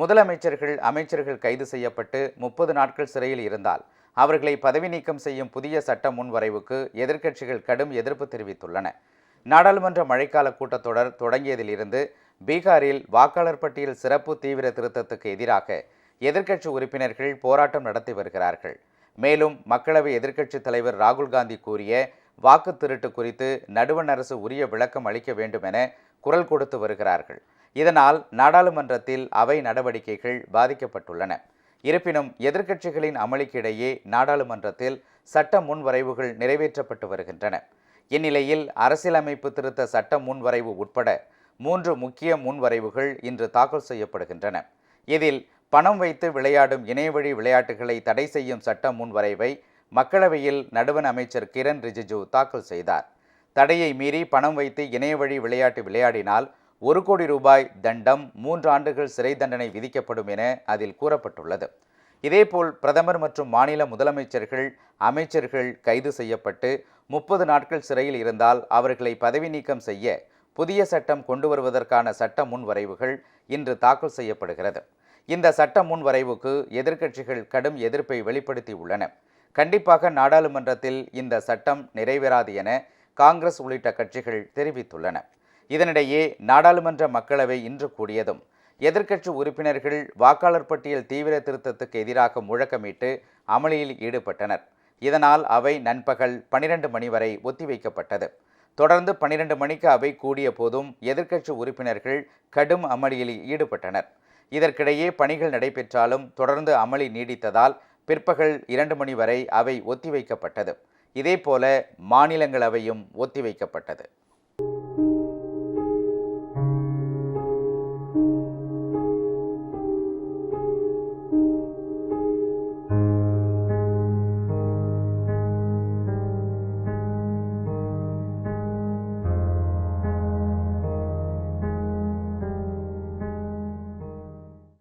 முதலமைச்சர்கள் அமைச்சர்கள் கைது செய்யப்பட்டு முப்பது நாட்கள் சிறையில் இருந்தால் அவர்களை பதவி நீக்கம் செய்யும் புதிய சட்ட முன்வரைவுக்கு எதிர்க்கட்சிகள் கடும் எதிர்ப்பு தெரிவித்துள்ளன. நாடாளுமன்ற மழைக்கால கூட்டத்தொடர் தொடங்கியதிலிருந்து பீகாரில் வாக்காளர் பட்டியல் சிறப்பு தீவிர திருத்தத்துக்கு எதிராக எதிர்க்கட்சி உறுப்பினர்கள் போராட்டம் நடத்தி வருகிறார்கள். மேலும் மக்களவை எதிர்க்கட்சித் தலைவர் ராகுல் காந்தி கூறிய வாக்கு திருட்டு குறித்து நடுவண் அரசு உரிய விளக்கம் அளிக்க வேண்டும் என குரல் கொடுத்து வருகிறார்கள். இதனால் நாடாளுமன்றத்தில் அவை நடவடிக்கைகள் பாதிக்கப்பட்டுள்ளன. இருப்பினும் எதிர்க்கட்சிகளின் அமளிக்கிடையே நாடாளுமன்றத்தில் சட்ட முன்வரைவுகள் நிறைவேற்றப்பட்டு வருகின்றன. இந்நிலையில் அரசியலமைப்பு திருத்த சட்ட முன்வரைவு உட்பட மூன்று முக்கிய முன்வரைவுகள் இன்று தாக்கல் செய்யப்படுகின்றன. இதில் பணம் வைத்து விளையாடும் இணையவழி விளையாட்டுகளை தடை செய்யும் சட்ட முன்வரைவை மக்களவையில் நடுவண் அமைச்சர் கிரண் ரிஜிஜு தாக்கல் செய்தார். தடையை மீறி பணம் வைத்து இணைய வழி விளையாட்டு விளையாடினால் ஒரு கோடி ரூபாய் தண்டம் மூன்று ஆண்டுகள் சிறை தண்டனை விதிக்கப்படும் என அதில் கூறப்பட்டுள்ளது. இதேபோல் பிரதமர் மற்றும் மாநில முதலமைச்சர்கள் அமைச்சர்கள் கைது செய்யப்பட்டு முப்பது நாட்கள் சிறையில் இருந்தால் அவர்களை பதவி நீக்கம் செய்ய புதிய சட்டம் கொண்டு வருவதற்கான சட்ட முன்வரைவுகள் இன்று தாக்கல் செய்யப்படுகிறது. இந்த சட்ட முன்வரைவுக்கு எதிர்க்கட்சிகள் கடும் எதிர்ப்பை வெளிப்படுத்தி உள்ளன கண்டிப்பாக நாடாளுமன்றத்தில் இந்த சட்டம் நிறைவேறாது என காங்கிரஸ் உள்ளிட்ட கட்சிகள் தெரிவித்துள்ளன. இதனிடையே நாடாளுமன்ற மக்களவை இன்று கூடியதும் எதிர்க்கட்சி உறுப்பினர்கள் வாக்காளர் பட்டியல் தீவிர திருத்தத்துக்கு எதிராக முழக்கமிட்டு அமளியில் ஈடுபட்டனர். இதனால் அவை நண்பகல் பனிரெண்டு மணி வரை ஒத்திவைக்கப்பட்டது. தொடர்ந்து பனிரெண்டு மணிக்கு அவை கூடிய போதும் எதிர்க்கட்சி உறுப்பினர்கள் கடும் அமளியில் ஈடுபட்டனர். இதற்கிடையே பணிகள் நடைபெற்றாலும் தொடர்ந்து அமளி நீடித்ததால் பிற்பகல் இரண்டு மணி வரை அவை ஒத்திவைக்கப்பட்டது. இதேபோல மாநிலங்களவையும் ஒத்திவைக்கப்பட்டது.